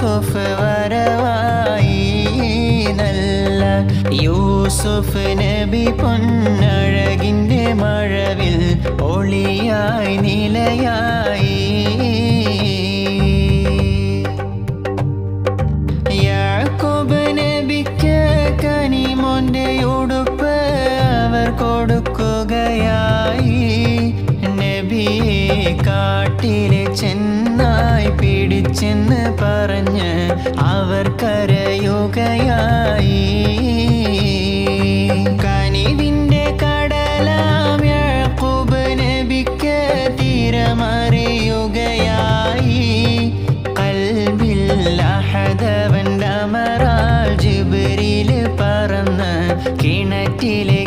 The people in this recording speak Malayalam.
യൂസുഫ് വരവായി. നല്ല യൂസുഫ് നബി പൊന്നഴകിന്റെ മഴവിൽ ഒളിയായി നിലയായി. യാക്കോബ് നബിക്ക് കനിമോന്റെ ഉടുപ്പ് അവർ കൊടുക്കുകയായി. നബിയെ കാട്ടിലെ ചെന്നായി പിടിച്ചെന്ന് പറഞ്ഞ് അവർ കരയുകയായി. കനിവിന്റെ കടലാം യാക്കൂബ് നബിക്ക് തീരമറിയുകയായി. കൽബിൽ അഹദവൻ അമറാൽ ജിബ്രീൽ പറന്ന് കിണറ്റിലെ